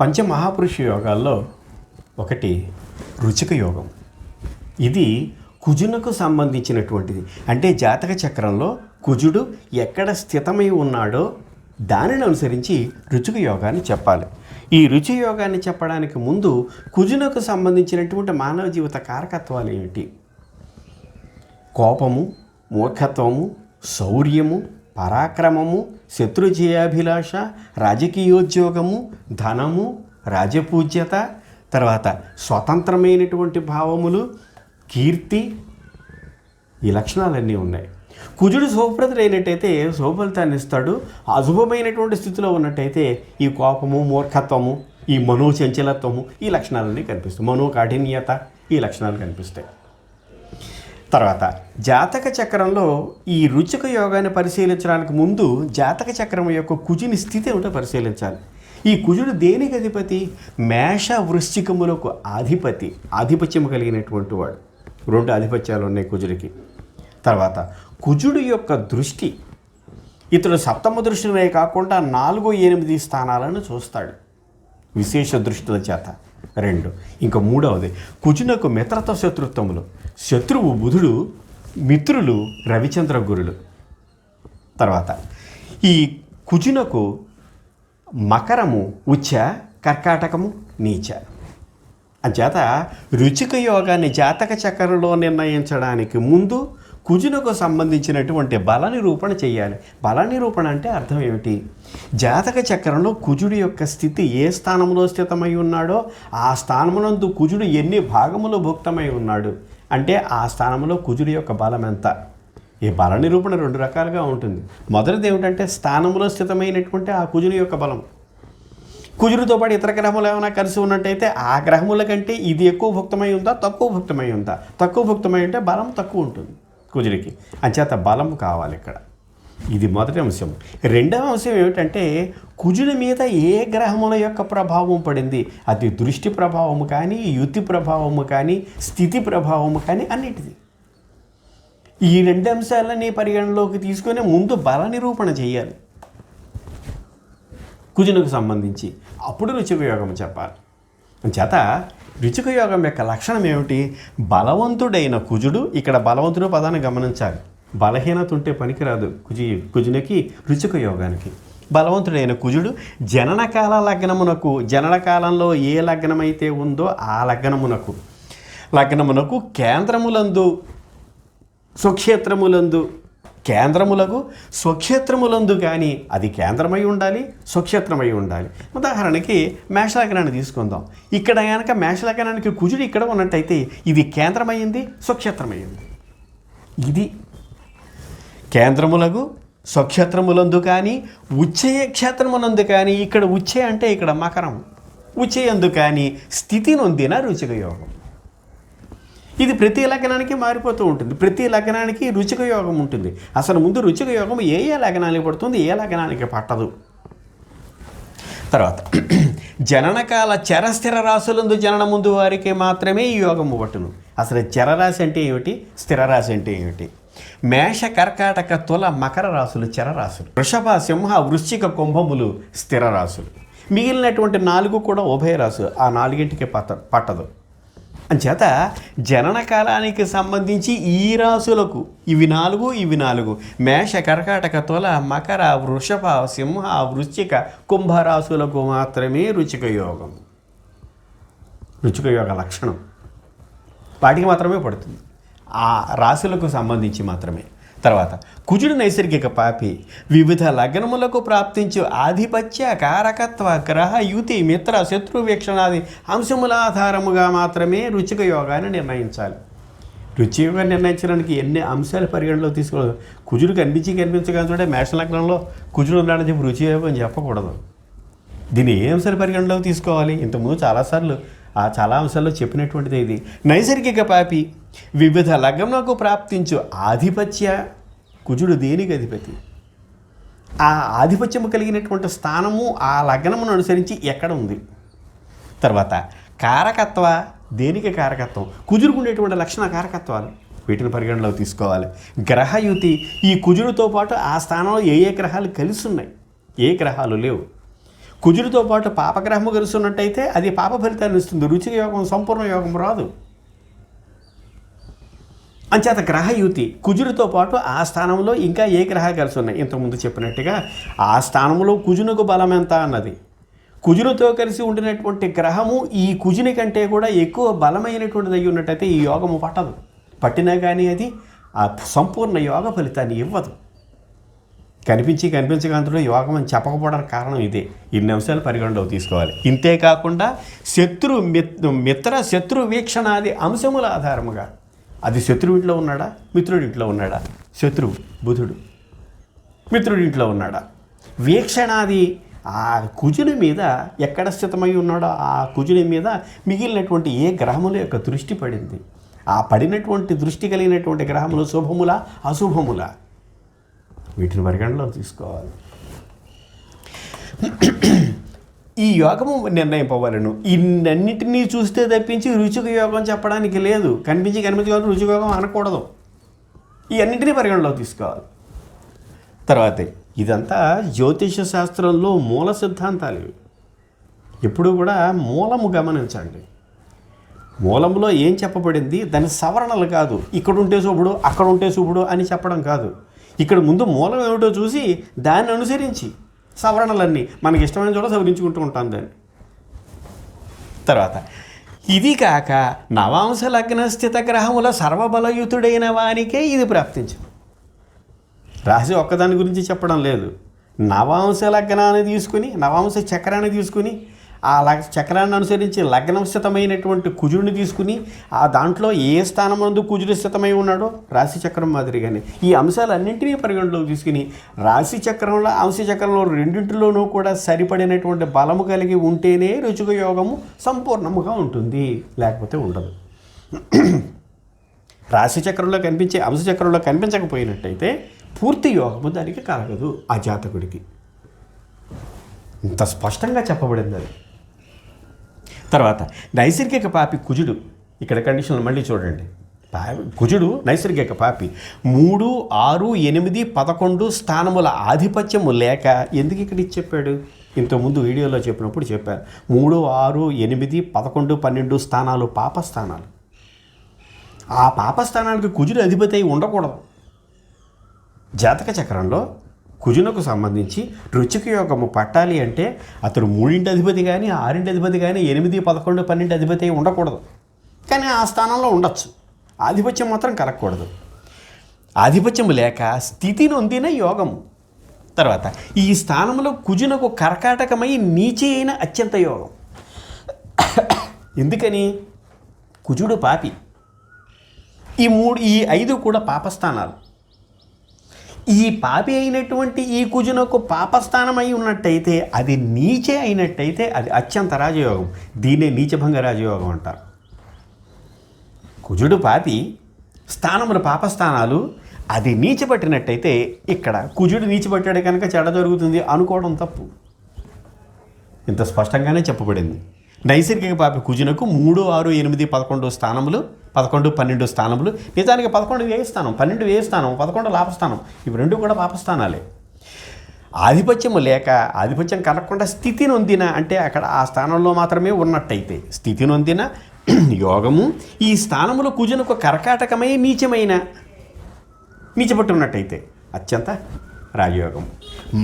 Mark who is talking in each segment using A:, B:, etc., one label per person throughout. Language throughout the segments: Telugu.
A: పంచమహాపురుష యోగాల్లో ఒకటి రుచిక యోగం. ఇది కుజునకు సంబంధించినటువంటిది. అంటే జాతక చక్రంలో కుజుడు ఎక్కడ స్థితమై ఉన్నాడో దానిని అనుసరించి రుచిక యోగాన్ని చెప్పాలి. ఈ రుచి యోగాన్ని చెప్పడానికి ముందు కుజునకు సంబంధించినటువంటి మానవ జీవిత కారకత్వాలు ఏమిటి? కోపము మూర్ఖత్వము శౌర్యము పరాక్రమము శత్రుజయాభిలాష రాజకీయోద్యోగము ధనము రాజపూజ్యత తర్వాత స్వతంత్రమైనటువంటి భావములు కీర్తి ఈ లక్షణాలన్నీ ఉన్నాయి. కుజుడు శుభప్రదుడైనట్టయితే శుభఫలితాన్ని ఇస్తాడు. అశుభమైనటువంటి స్థితిలో ఉన్నట్టయితే ఈ కోపము మూర్ఖత్వము ఈ మనోచంచలత్వము ఈ లక్షణాలన్నీ కనిపిస్తాయి. మనోకాఠిన్యత ఈ లక్షణాలు కనిపిస్తాయి. తర్వాత జాతక చక్రంలో ఈ రుచిక యోగాన్ని పరిశీలించడానికి ముందు జాతక చక్రం యొక్క కుజుని స్థితి ఏమిటో పరిశీలించాలి. ఈ కుజుడు దేనికి అధిపతి? మేష వృశ్చికములకు అధిపతి ఆధిపత్యం కలిగినటువంటి వాడు. రెండు ఆధిపత్యాలు ఉన్నాయి కుజుడికి. తర్వాత కుజుడు యొక్క దృష్టి ఇతడు సప్తమ దృష్టినే కాకుండా నాలుగు ఎనిమిది స్థానాలను చూస్తాడు. విశేష దృష్టిల చేత. రెండు ఇంకా మూడవది కుజునకు మిత్రత్వ శత్రుత్వములు. శత్రువు బుధుడు మిత్రులు రవిచంద్ర గురులు. తర్వాత ఈ కుజునకు మకరము ఉచ్చ కర్కాటకము నీచ. అంచేత రుచిక యోగాన్ని జాతక చక్రంలో నిర్ణయించడానికి ముందు కుజునకు సంబంధించినటువంటి బల నిరూపణ చేయాలి. బల నిరూపణ అంటే అర్థం ఏమిటి? జాతక చక్రంలో కుజుడి యొక్క స్థితి ఏ స్థానంలో స్థితమై ఉన్నాడో ఆ స్థానమునందు కుజుడు ఎన్ని భాగములు భుక్తమై ఉన్నాడు? అంటే ఆ స్థానంలో కుజుడి యొక్క బలం ఎంత? ఈ బల నిరూపణ రెండు రకాలుగా ఉంటుంది. మొదటిది ఏమిటంటే స్థానంలో స్థితమైనటువంటి ఆ కుజుని యొక్క బలం. కుజుడితో పాటు ఇతర గ్రహములు ఏమైనా కలిసి ఉన్నట్టయితే ఆ గ్రహముల కంటే ఇది ఎక్కువ భుక్తమై ఉందా? తక్కువ భుక్తమై ఉందా? తక్కువ భుక్తమై ఉంటే బలం తక్కువ ఉంటుంది కుజుడికి. అంచేత బలం కావాలి ఇక్కడ. ఇది మొదటి అంశం. రెండవ అంశం ఏమిటంటే కుజుల మీద ఏ గ్రహముల యొక్క ప్రభావం పడింది? అది దృష్టి ప్రభావము కానీ యుతి ప్రభావము కానీ స్థితి ప్రభావము కానీ అన్నిటిది. ఈ రెండు అంశాలని పరిగణలోకి తీసుకొని ముందు బల నిరూపణ చేయాలి. కుజునకు సంబంధించి. అప్పుడు రుచిక యోగం చెప్పాలి. చేత రుచిక యోగం యొక్క లక్షణం ఏమిటి? బలవంతుడైన కుజుడు ఇక్కడ బలవంతుడు పదాన్ని గమనించాలి. బలహీనత ఉంటే పనికిరాదు కుజి కుజునికి రుచిక యోగానికి. బలవంతుడైన కుజుడు జననకాల లగ్నమునకు జననకాలంలో ఏ లగ్నమైతే ఉందో ఆ లగ్నమునకు. లగ్నమునకు కేంద్రములందు స్వక్షేత్రములందు కేంద్రములకు స్వక్షేత్రములందు కానీ అది కేంద్రమై ఉండాలి స్వక్షేత్రమై ఉండాలి. ఉదాహరణకి మేషలగ్నాన్ని తీసుకుందాం. ఇక్కడ కనుక మేషలగ్నానికి కుజుడు ఇక్కడ ఉన్నట్టయితే ఇది కేంద్రమైంది స్వక్షేత్రమైంది ఇది కేంద్రములకు స్వక్షేత్రములందు కానీ ఉచ్చయ క్షేత్రమునందు కానీ ఇక్కడ ఉచ్చే అంటే ఇక్కడ మకరం. ఉచ్చయందు కానీ స్థితి నొందిన రుచిక యోగం. ఇది ప్రతి లగ్నానికి మారిపోతూ ఉంటుంది. ప్రతి లగ్నానికి రుచిక యోగం ఉంటుంది. అసలు ముందు రుచిక యోగం ఏ ఏ లగ్నానికి పడుతుంది? ఏ లగ్నానికి పట్టదు? తర్వాత జననకాల చరస్థిర రాశులందు జనన ముందు వారికి మాత్రమే ఈ యోగము పట్టును. అసలు చరరాశి అంటే ఏమిటి? స్థిర రాశి అంటే ఏమిటి? మేష కర్కాటక తుల మకర రాశులు చరరాశులు వృషభ సింహ వృశ్చిక కుంభములు స్థిర రాశులు. మిగిలినటువంటి నాలుగు కూడా ఉభయ రాసు ఆ నాలుగింటికి పట్ట పట్టదు. అంచేత జనన కాలానికి సంబంధించి ఈ రాశులకు ఇవి నాలుగు ఇవి నాలుగు. మేష కర్కాటక తుల మకర వృషభ సింహ వృశ్చిక కుంభరాశులకు మాత్రమే రుచిక యోగం. రుచిక యోగ లక్షణం. వాటికి మాత్రమే పడుతుంది. ఆ రాశులకు సంబంధించి మాత్రమే. తర్వాత కుజుడు నైసర్గిక పాపి వివిధ లగ్నములకు ప్రాప్తించు ఆధిపత్య కారకత్వ గ్రహ యుతి మిత్ర శత్రు వీక్షణాది అంశముల ఆధారముగా మాత్రమే రుచిక యోగాన్ని నిర్ణయించాలి. రుచి యోగా నిర్ణయించడానికి ఎన్ని అంశాలు పరిగణలో తీసుకోవాలి? కుజుడు కనిపించి కనిపించగలుగుతుంటే మేష లగ్నంలో కుజుడు ఉన్నాడని చెప్పి రుచి యోగం చెప్పకూడదు. దీన్ని ఏ అంశాలు పరిగణలోకి తీసుకోవాలి? ఇంతకుముందు చాలాసార్లు ఆ చాలా అంశాల్లో చెప్పినటువంటిది ఇది. నైసర్గిక పాపి వివిధ లగ్నములకు ప్రాప్తించు ఆధిపత్య కుజుడు దేనికి అధిపతి? ఆ ఆధిపత్యము కలిగినటువంటి స్థానము ఆ లగ్నమును అనుసరించి ఎక్కడ ఉంది? తర్వాత కారకత్వ దేనికి కారకత్వం? కుజుడుకు ఉండేటువంటి లక్షణ కారకత్వాలు వీటిని పరిగణలోకి తీసుకోవాలి. గ్రహయుతి ఈ కుజుడితో పాటు ఆ స్థానంలో ఏ ఏ గ్రహాలు కలిసి ఉన్నాయి ఏ గ్రహాలు లేవు. కుజుడితో పాటు పాపగ్రహము కలుస్తున్నట్టయితే అది పాప ఫలితాన్ని ఇస్తుంది. రుచిక యోగం సంపూర్ణ యోగం రాదు. అంచేత గ్రహయుతి కుజుడితో పాటు ఆ స్థానంలో ఇంకా ఏ గ్రహ కలిసి ఉన్నాయి? ఇంతకుముందు చెప్పినట్టుగా ఆ స్థానంలో కుజునకు బలం ఎంత అన్నది. కుజునితో కలిసి ఉండినటువంటి గ్రహము ఈ కుజుని కంటే కూడా ఎక్కువ బలమైనటువంటిది అయి ఉన్నట్టయితే ఈ యోగము పట్టదు. పట్టినా కానీ అది ఆ సంపూర్ణ యోగ ఫలితాన్ని ఇవ్వదు. కనిపించి కనిపించగంతలో యోగం అని చెప్పకపోవడానికి కారణం ఇదే. ఇన్ని అంశాలు పరిగణలోకి తీసుకోవాలి. ఇంతేకాకుండా శత్రు మిత్- మిత్ర శత్రు వీక్షణాది అంశముల ఆధారముగా అది శత్రువు ఇంట్లో ఉన్నాడా? మిత్రుడి ఇంట్లో ఉన్నాడా? శత్రువు బుధుడు. మిత్రుడి ఇంట్లో ఉన్నాడా? వీక్షణాది ఆ కుజుని మీద ఎక్కడ స్థితమై ఉన్నాడో ఆ కుజుని మీద మిగిలినటువంటి ఏ గ్రహముల యొక్క దృష్టి పడింది? ఆ పడినటువంటి దృష్టి కలిగినటువంటి గ్రహములు శుభముల అశుభముల? వీటిని పరిగణలో తీసుకోవాలి. ఈ యోగము నిర్ణయింపవలను ఇన్నన్నింటినీ చూస్తే తప్పించి రుచిక యోగం చెప్పడానికి లేదు. కనిపించి కనిపించగలదు రుచిక యోగం అనకూడదు. ఇవన్నింటినీ పరిగణలో తీసుకోవాలి. తర్వాత ఇదంతా జ్యోతిష శాస్త్రంలో మూల సిద్ధాంతాలు ఎప్పుడు కూడా మూలము గమనించండి. మూలంలో ఏం చెప్పబడింది? దాని సవరణలు కాదు. ఇక్కడ ఉంటే చూపుడు అక్కడ ఉంటే చూపుడు అని చెప్పడం కాదు. ఇక్కడ ముందు మూలం ఏమిటో చూసి దాన్ని అనుసరించి సవరణలన్నీ మనకి ఇష్టమైన చోట సవరించుకుంటూ ఉంటాం దాన్ని. తర్వాత ఇది కాక నవాంశ లగ్న స్థిత గ్రహముల సర్వబలయుతుడైన వానికే ఇది ప్రాప్తించింది. రాశి ఒక్కదాని గురించి చెప్పడం లేదు. నవాంశ లగ్నాన్ని తీసుకుని నవాంశ చక్రాన్ని తీసుకుని ఆ లగ్ చక్రాన్ని అనుసరించి లగ్నస్థితమైనటువంటి కుజుడిని తీసుకుని ఆ దాంట్లో ఏ స్థానం నందు కుజుడు స్థితమై ఉన్నాడో రాశి చక్రం మాదిరిగానే. ఈ అంశాలన్నింటినీ పరిగణలోకి తీసుకుని రాశి చక్రంలో అంశ చక్రంలో రెండింటిలోనూ కూడా సరిపడినటువంటి బలము కలిగి ఉంటేనే రుచిక యోగము సంపూర్ణముగా ఉంటుంది. లేకపోతే ఉండదు. రాశి చక్రంలో కనిపించే అంశ చక్రంలో కనిపించకపోయినట్టయితే పూర్తి యోగము దానికి కలగదు ఆ జాతకుడికి. ఇంత స్పష్టంగా చెప్పబడింది అది. తర్వాత నైసర్గిక పాపి కుజుడు ఇక్కడ కండిషన్లు మళ్ళీ చూడండి. కుజుడు నైసర్గిక పాపి మూడు ఆరు ఎనిమిది పదకొండు స్థానముల ఆధిపత్యము లేక ఎందుకు ఇక్కడ ఇచ్చి చెప్పాడు? ఇంతకుముందు వీడియోలో చెప్పినప్పుడు చెప్పారు. మూడు ఆరు ఎనిమిది పదకొండు పన్నెండు స్థానాలు పాప స్థానాలు ఆ పాపస్థానానికి కుజుడు అధిపతి అయి ఉండకూడదు. జాతక చక్రంలో కుజునకు సంబంధించి రుచికి యోగము పట్టాలి అంటే అతడు మూడింటి అధిపతి కానీ ఆరింటి అధిపతి కానీ ఎనిమిది పదకొండు పన్నెండు అధిపతి ఉండకూడదు. కానీ ఆ స్థానంలో ఉండొచ్చు. ఆధిపత్యం మాత్రం కలగకూడదు. ఆధిపత్యం లేక స్థితి నొందిన యోగము. తర్వాత ఈ స్థానంలో కుజునకు కర్కాటకమై నీచి అయిన అత్యంత యోగం. ఎందుకని? కుజుడు పాపి. ఈ మూడు ఈ ఐదు కూడా పాపస్థానాలు. ఈ పాపి అయినటువంటి ఈ కుజునకు పాపస్థానం అయి ఉన్నట్టయితే అది నీచే అయినట్టయితే అది అత్యంత రాజయోగం. దీన్నే నీచభంగ రాజయోగం అంటారు. కుజుడు పాపి స్థానములు పాపస్థానాలు అది నీచపట్టినట్టయితే ఇక్కడ కుజుడు నీచపట్టాడు కనుక చెడ జరుగుతుంది అనుకోవడం తప్పు. ఇంత స్పష్టంగానే చెప్పబడింది. నైసర్గిక పాపి కుజునకు మూడు ఆరు ఎనిమిది పదకొండు స్థానములు పదకొండు పన్నెండు స్థానములు. నిజానికి పదకొండు వ్యయ స్థానం పన్నెండు వ్యయ స్థానం పదకొండు లాభస్థానం ఇవి రెండు కూడా పాపస్థానాలే ఆధిపత్యము లేక ఆధిపత్యం కలగకుండా స్థితి నొందిన అంటే అక్కడ ఆ స్థానంలో మాత్రమే ఉన్నట్టయితే స్థితి నొందిన యోగము ఈ స్థానములో కుజునకు కర్కాటకమై నీచమైన నీచపట్టి ఉన్నట్టయితే అత్యంత రాజయోగం.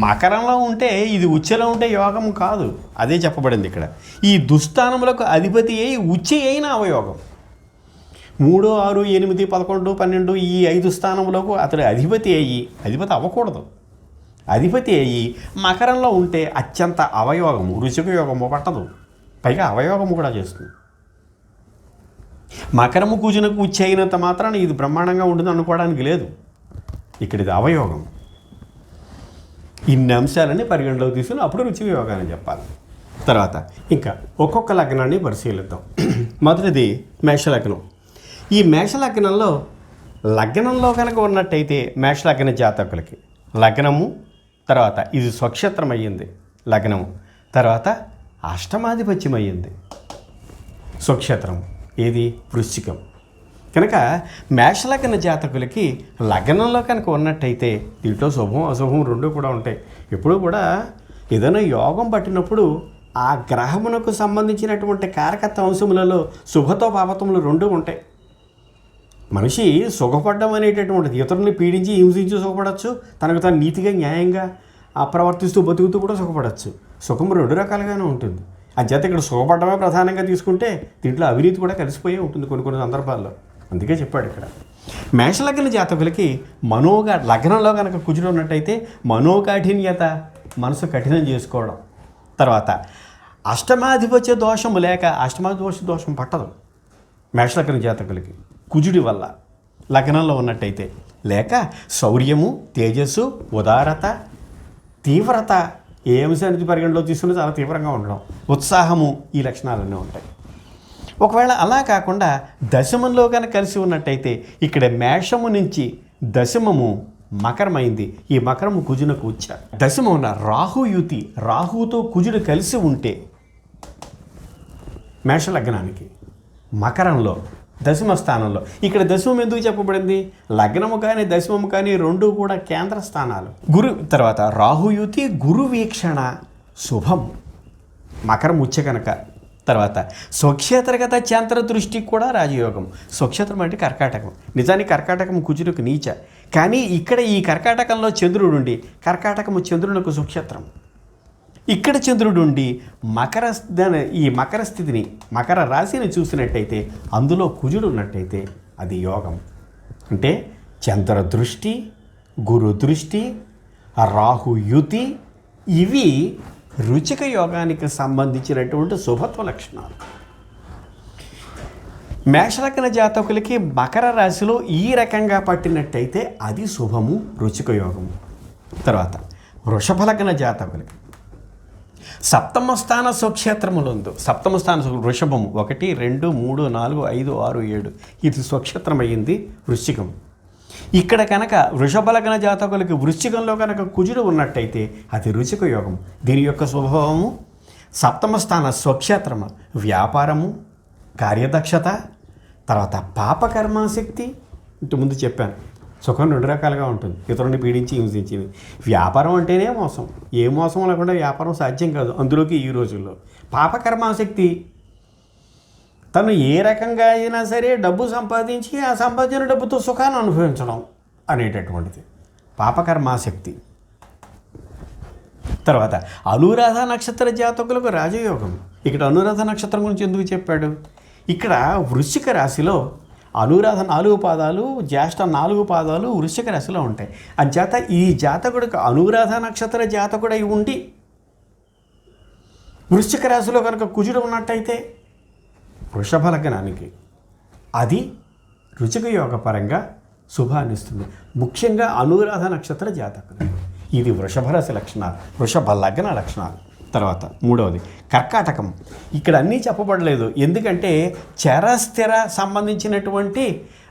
A: మకరంలో ఉంటే ఇది ఉచ్చలో ఉంటే యోగం కాదు. అదే చెప్పబడింది ఇక్కడ. ఈ దుస్థానములకు అధిపతి అయి ఉచ్చ అయిన అవయోగం. మూడు ఆరు ఎనిమిది పదకొండు పన్నెండు ఈ ఐదు స్థానములకు అతడు అధిపతి అయ్యి అధిపతి అవ్వకూడదు. అధిపతి అయ్యి మకరంలో ఉంటే అత్యంత అవయోగము రుచిక యోగము పట్టదు. పైగా అవయోగము కూడా చేస్తుంది. మకరము కూజునకు ఉచ్చి అయినంత మాత్రాన ఇది బ్రహ్మాండంగా ఉంటుంది అనుకోవడానికి లేదు. ఇక్కడ ఇది అవయోగం ఇన్ని అంశాలని పరిగణలోకి తీసుకుని అప్పుడు రుచి యోగాన్ని చెప్పాలి. తర్వాత ఇంకా ఒక్కొక్క లగ్నాన్ని పరిశీలిద్దాం. మొదటిది మేషలగ్నం. ఈ మేషలగ్నంలో లగ్నంలో కనుక ఉన్నట్టయితే మేషలగ్న జాతకులకి లగ్నము తర్వాత ఇది స్వక్షేత్రం అయ్యింది లగ్నము తర్వాత అష్టమాధిపత్యం అయ్యింది స్వక్షేత్రం ఏది? వృశ్చికం. కనుక మేషలగ్న జాతకులకి లగ్నంలో కనుక ఉన్నట్టయితే దీంట్లో శుభం అశుభం రెండు కూడా ఉంటాయి. ఎప్పుడు కూడా ఏదైనా యోగం పట్టినప్పుడు ఆ గ్రహమునకు సంబంధించినటువంటి కారకత్వ అంశములలో శుభతో పాపతములు రెండు ఉంటాయి. మనిషి సుఖపడడం అనేటటువంటిది. ఇతరుల్ని పీడించి హింసించి సుఖపడవచ్చు తనకు తను నీతిగా న్యాయంగా ఆ ప్రవర్తిస్తూ బతుకుతూ కూడా సుఖపడవచ్చు సుఖం రెండు రకాలుగానే ఉంటుంది. అంచేత ఇక్కడ సుఖపడమే ప్రధానంగా తీసుకుంటే దీంట్లో అవినీతి కూడా కలిసిపోయే ఉంటుంది కొన్ని కొన్ని సందర్భాల్లో. అందుకే చెప్పాడు ఇక్కడ. మేషలగ్న జాతకులకి మనోగా లగ్నంలో కనుక కుజుడు ఉన్నట్టయితే మనోకాఠిన్యత మనసు కఠినం చేసుకోవడం. తర్వాత అష్టమాధిపత్య దోషము లేక అష్టమాధిపత్య దోషం పట్టదు మేషలగ్న జాతకులకి. కుజుడి వల్ల లగ్నంలో ఉన్నట్టయితే. లేక శౌర్యము తేజస్సు ఉదారత తీవ్రత ఏ అంశానికి పరిగణలో తీసుకుని చాలా తీవ్రంగా ఉండడం ఉత్సాహము ఈ లక్షణాలన్నీ ఉంటాయి. ఒకవేళ అలా కాకుండా దశమంలో కనుక కలిసి ఉన్నట్టయితే ఇక్కడ మేషము నుంచి దశమము మకరమైంది. ఈ మకరము కుజునకు వచ్చారు దశమమున రాహుయుతి రాహుతో కుజుడు కలిసి ఉంటే మేషలగ్నానికి మకరంలో దశమ స్థానంలో. ఇక్కడ దశమం ఎందుకు చెప్పబడింది? లగ్నము కానీ దశమము కానీ రెండు కూడా కేంద్ర స్థానాలు. గురు తర్వాత రాహుయుతి గురు వీక్షణ శుభం. మకరం ఉచ్చ కనుక. తర్వాత స్వక్షేత్రగత చంద్ర దృష్టికి కూడా రాజయోగం. స్వక్షేత్రం అంటే కర్కాటకం. నిజానికి కర్కాటకం కుజులకు నీచ. కానీ ఇక్కడ ఈ కర్కాటకంలో చంద్రుడు ఉండి కర్కాటకము చంద్రునకు సుక్షేత్రం. ఇక్కడ చంద్రుడు ఉండి మకర స్థ- ఈ మకర స్థితిని మకర రాశిని చూసినట్టయితే అందులో కుజుడు ఉన్నట్టయితే అది యోగం. అంటే చంద్ర దృష్టి గురు దృష్టి రాహు యుతి ఇవి రుచిక యోగానికి సంబంధించినటువంటి శుభత్వ లక్షణాలు. మేషలగ్న జాతకులకి మకర రాశిలో ఈ రకంగా పట్టినట్టయితే అది శుభము రుచిక యోగము. తర్వాత వృషభలగ్న జాతకులకి. సప్తమ స్థాన స్వక్షేత్రములందు. సప్తమ స్థాన వృషభము ఒకటి రెండు మూడు నాలుగు ఐదు ఆరు ఏడు. ఇది స్వక్షేత్రం అయ్యింది వృశ్చికం. ఇక్కడ కనుక వృషభలగ్న జాతకులకి వృశ్చికంలో కనుక కుజుడు ఉన్నట్టయితే అది రుచిక యోగం. దీని యొక్క స్వభావము సప్తమ స్థాన స్వక్షేత్రము వ్యాపారము కార్యదక్షత తర్వాత పాపకర్మాశక్తి ఇంటి ముందు చెప్పాను. సుఖం రెండు రకాలుగా ఉంటుంది. ఇతరుని పీడించి హింసించింది వ్యాపారం అంటేనే మోసం. ఏ మోసం లేకుండా వ్యాపారం సాధ్యం కాదు. అందులోకి ఈ రోజుల్లో పాపకర్మాశక్తి తను ఏ రకంగా అయినా సరే డబ్బు సంపాదించి ఆ సంపాదించిన డబ్బుతో సుఖాన్ని అనుభవించడం అనేటటువంటిది. పాపకర్మాశక్తి తర్వాత అనురాధ నక్షత్ర జాతకులకు రాజయోగం. ఇక్కడ అనురాధ నక్షత్రం గురించి ఎందుకు చెప్పాడు? ఇక్కడ వృశ్చిక రాశిలో అనురాధ నాలుగు పాదాలు జ్యేష్ఠ నాలుగు పాదాలు వృశ్చిక రాశిలో ఉంటాయి. అంచేత ఈ జాతకుడికి అనురాధ నక్షత్ర జాతకుడై ఉండి వృశ్చిక రాశిలో కనుక కుజుడు ఉన్నట్టయితే వృషభ లగ్నానికి అది రుచిక యోగపరంగా శుభాన్నిస్తుంది ముఖ్యంగా అనురాధ నక్షత్ర జాతకులు ఇది వృషభ రాశి లక్షణాలు వృషభ లగ్న లక్షణాలు. తర్వాత మూడవది కర్కాటకం. ఇక్కడ అన్నీ చెప్పబడలేదు. ఎందుకంటే చరస్థిర సంబంధించినటువంటి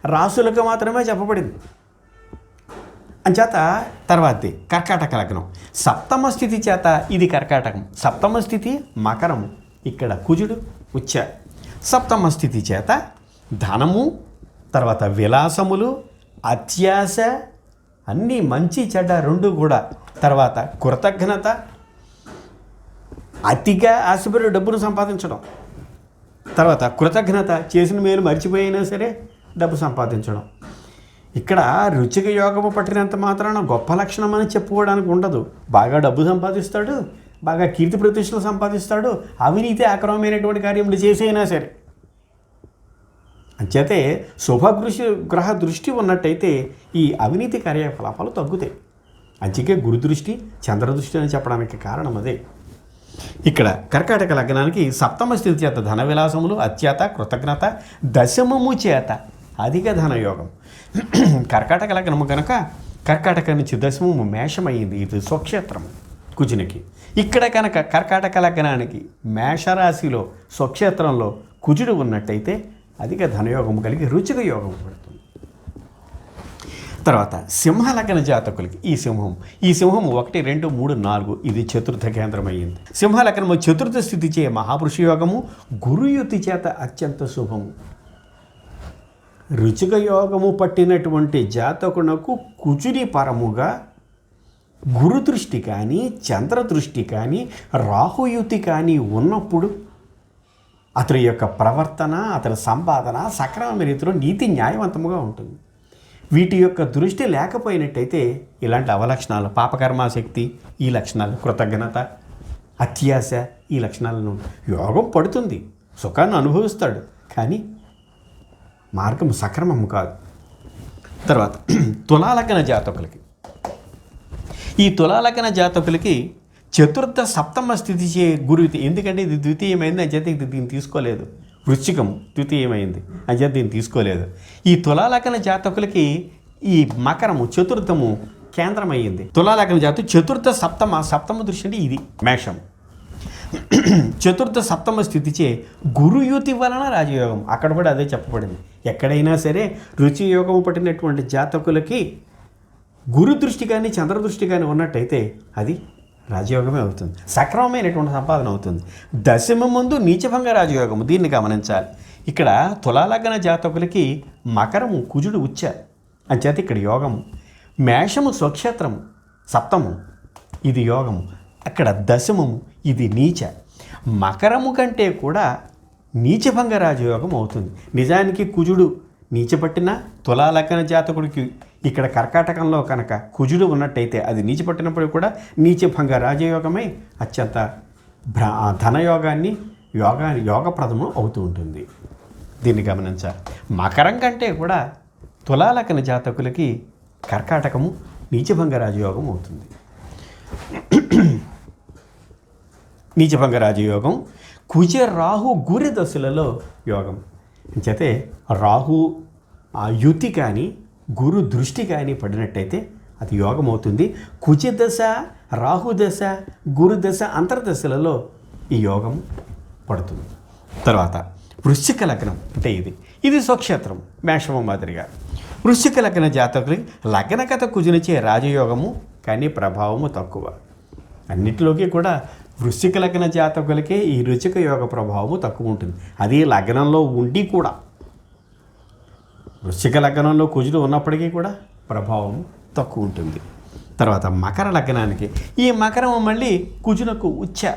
A: రాసులకు మాత్రమే చెప్పబడింది. అంచేత తర్వాతది కర్కాటక లగ్నం. సప్తమ స్థితి చేత ఇది కర్కాటకం. సప్తమ స్థితి మకరము ఇక్కడ కుజుడు ఉచ్చ. సప్తమ స్థితి చేత ధనము తర్వాత విలాసములు అత్యాశ అన్నీ మంచి చెడ్డ రెండు కూడా. తర్వాత కృతజ్ఞత అతిగా ఆశపడి డబ్బును సంపాదించడం. తర్వాత కృతజ్ఞత చేసిన మేలు మర్చిపోయినా సరే డబ్బు సంపాదించడం. ఇక్కడ రుచిక యోగము పట్టినంత మాత్రాన గొప్ప లక్షణం అని చెప్పుకోవడానికి ఉండదు. బాగా డబ్బు సంపాదిస్తాడు బాగా కీర్తి ప్రతిష్టలు సంపాదిస్తాడు అవినీతి అక్రమమైనటువంటి కార్యములు చేసైనా సరే. అంచేతే శుభదృష్టి గ్రహ దృష్టి ఉన్నట్టయితే ఈ అవినీతి కార్యకలాపాలు తగ్గుతాయి. అందుకే గురుదృష్టి చంద్రదృష్టి అని చెప్పడానికి కారణం అదే. ఇక్కడ కర్కాటక లగ్నానికి సప్తమ స్థితి చేత ధన విలాసములు అత్యత కృతజ్ఞత దశమము చేత అధిక ధనయోగం. కర్కాటక లగ్నము కనుక కర్కాటక నుంచి దశమము మేషమయ్యింది. ఇది స్వక్షేత్రం కుజునికి. ఇక్కడ కనుక కర్కాటక లగ్నానికి మేషరాశిలో స్వక్షేత్రంలో కుజుడు ఉన్నట్టయితే అధిక ధనయోగం కలిగి రుచిక యోగం పడుతుంది. తర్వాత సింహలగ్న జాతకులకి ఈ సింహం. ఈ సింహం ఒకటి రెండు మూడు నాలుగు ఇది చతుర్థ కేంద్రం అయ్యింది సింహలగ్నము చతుర్థ స్థితి చే మహాపురుష యోగము గురుయుతి చేత అత్యంత శుభము. రుచిక యోగము పట్టినటువంటి జాతకునకు కుచురి పరముగా గురు దృష్టి కానీ చంద్ర దృష్టి కానీ రాహుయుతి కానీ ఉన్నప్పుడు అతని యొక్క ప్రవర్తన అతని సంపాదన సక్రమ రీతిలో నీతి న్యాయవంతముగా ఉంటుంది. వీటి యొక్క దృష్టి లేకపోయినట్టయితే ఇలాంటి అవలక్షణాలు పాపకర్మాశక్తి ఈ లక్షణాలు కృతజ్ఞత అత్యాశ ఈ లక్షణాలను యోగం పడుతుంది సుఖాన్ని అనుభవిస్తాడు. కానీ మార్గం సక్రమం కాదు. తర్వాత తులాలకన జాతకులకి. ఈ తులాలకన జాతకులకి చతుర్థ సప్తమ స్థితి చే గురు ఎందుకంటే ఇది ద్వితీయమైంది అని చేత ఇది దీన్ని తీసుకోలేదు. వృశ్చికం ద్వితీయమైంది అని దీన్ని తీసుకోలేదు. ఈ తులాలకన జాతకులకి ఈ మకరము చతుర్థము కేంద్రమయ్యింది. తులాలకన జాతకు చతుర్థ సప్తమ సప్తమ దృష్టి అంటే ఇది మేషం. చతుర్థ సప్తమ స్థితిచే గురుయుతి వలన రాజయోగం. అక్కడ కూడా అదే చెప్పబడింది. ఎక్కడైనా సరే రుచి యోగము పట్టినటువంటి జాతకులకి గురు దృష్టి కానీ చంద్ర దృష్టి కానీ ఉన్నట్టయితే అది రాజయోగమే అవుతుంది. సక్రమమైనటువంటి సంపాదన అవుతుంది. దశమ ముందు నీచభంగ రాజయోగము. దీన్ని గమనించాలి. ఇక్కడ తులాలగ్న జాతకులకి మకరము కుజుడు ఉచ్చ అంచేత ఇక్కడ యోగము. మేషము స్వక్షేత్రము. సప్తము ఇది యోగము. అక్కడ దశమము ఇది నీచ. మకరము కంటే కూడా నీచభంగ రాజయోగం అవుతుంది. నిజానికి కుజుడు నీచపట్టిన తులాలగ్న జాతకుడికి ఇక్కడ కర్కాటకంలో కనుక కుజుడు ఉన్నట్టయితే అది నీచి పట్టినప్పుడు కూడా నీచభంగ రాజయోగమై అత్యంత భ్రా ధనయోగాన్ని యోగా యోగప్రదము అవుతూ ఉంటుంది. దీన్ని గమనించాలి. మకరం కంటే కూడా తులాలకన జాతకులకి కర్కాటకము నీచభంగ రాజయోగం అవుతుంది. నీచభంగ రాజయోగం కుజ రాహు గురి దశలలో యోగం. చేతే రాహు ఆ యుతి కానీ గురు దృష్టి కానీ పడినట్టయితే అది యోగం అవుతుంది కుజ దశ రాహు దశ గురు దశ అంతర్దశలలో ఈ యోగం పడుతుంది. తర్వాత వృశ్చిక లగ్నం అంటే ఇది. ఇది స్వక్షేత్రం మేషమ మాదిరిగా. వృశ్చిక లగ్న జాతకులకి లగ్నకథ కుజునిచే రాజయోగము కానీ ప్రభావము తక్కువ. అన్నిటిలోకి కూడా వృశ్చిక లగ్న జాతకులకే ఈ రుచిక యోగ ప్రభావము తక్కువ ఉంటుంది. అది లగ్నంలో ఉండి కూడా వృశ్చిక లగ్నంలో కుజుడు ఉన్నప్పటికీ కూడా ప్రభావం తక్కువ ఉంటుంది. తర్వాత మకర లగ్నానికి ఈ మకరం మళ్ళీ కుజునకు ఉచ్చ.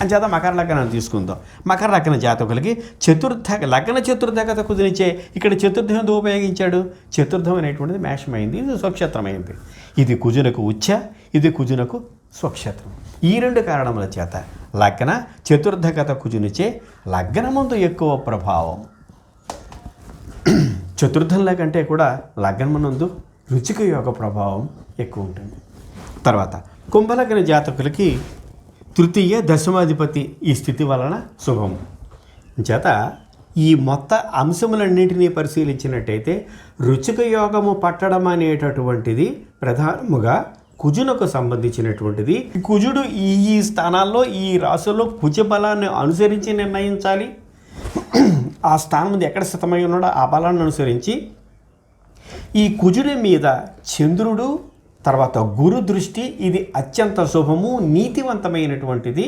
A: అంచేత మకర లగ్నాన్ని తీసుకుందాం. మకర లగ్న జాతకులకి చతుర్థ లగ్న చతుర్థగత కుదిరించే ఇక్కడ చతుర్థం ఎందుకు ఉపయోగించాడు? చతుర్థం అనేటువంటిది మేషమైంది ఇది స్వక్షేత్రమైంది. ఇది కుజునకు ఉచ్చ ఇది కుజునకు స్వక్షేత్రం. ఈ రెండు కారణముల చేత లగ్న చతుర్థగత కుజునిచే లగ్నమందు ఎక్కువ ప్రభావం చతుర్థంలో కంటే కూడా లగ్నమునందు రుచిక యోగ ప్రభావం ఎక్కువ ఉంటుంది తర్వాత కుంభలగ్న జాతకులకి తృతీయ దశమాధిపతి ఈ స్థితి వలన శుభం. చేత ఈ మొత్త అంశములన్నింటినీ పరిశీలించినట్టయితే రుచిక యోగము పట్టడం అనేటటువంటిది ప్రధానముగా కుజునకు సంబంధించినటువంటిది. కుజుడు ఈ ఈ స్థానాల్లో ఈ రాశుల్లో కుజ బలాన్ని అనుసరించి నిర్ణయించాలి. ఆ స్థానం ఎక్కడ స్థితమై ఉన్నాడో ఆ బలాన్ని అనుసరించి ఈ కుజుడి మీద చంద్రుడు తర్వాత గురు దృష్టి ఇది అత్యంత శుభము నీతివంతమైనటువంటిది.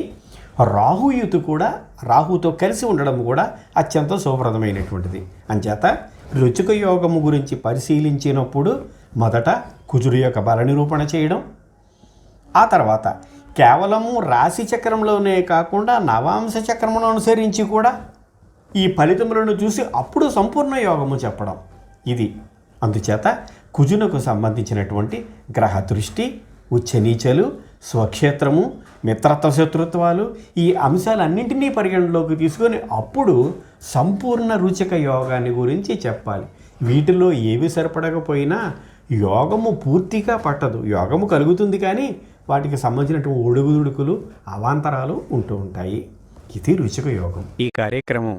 A: రాహుయుతు కూడా రాహుతో కలిసి ఉండడం కూడా అత్యంత శుభప్రదమైనటువంటిది. అంచేత రుచిక యోగము గురించి పరిశీలించినప్పుడు మొదట కుజుడు యొక్క బల నిరూపణ చేయడం. ఆ తర్వాత కేవలము రాశి చక్రంలోనే కాకుండా నవాంశ చక్రమును అనుసరించి కూడా ఈ ఫలితములను చూసి అప్పుడు సంపూర్ణ యోగము చెప్పడం ఇది. అందుచేత కుజునకు సంబంధించినటువంటి గ్రహ దృష్టి ఉచ్చనీచలు స్వక్షేత్రము మిత్రత్వ శత్రుత్వాలు ఈ అంశాలన్నింటినీ పరిగణలోకి తీసుకొని అప్పుడు సంపూర్ణ రుచిక యోగాన్ని గురించి చెప్పాలి. వీటిలో ఏవి సరిపడకపోయినా యోగము పూర్తిగా పట్టదు. యోగము కలుగుతుంది కానీ వాటికి సంబంధించినటువంటి ఒడుగుదుడుకులు అవాంతరాలు ఉంటూ ఉంటాయి. ఇది రుచిక యోగం.
B: ఈ కార్యక్రమం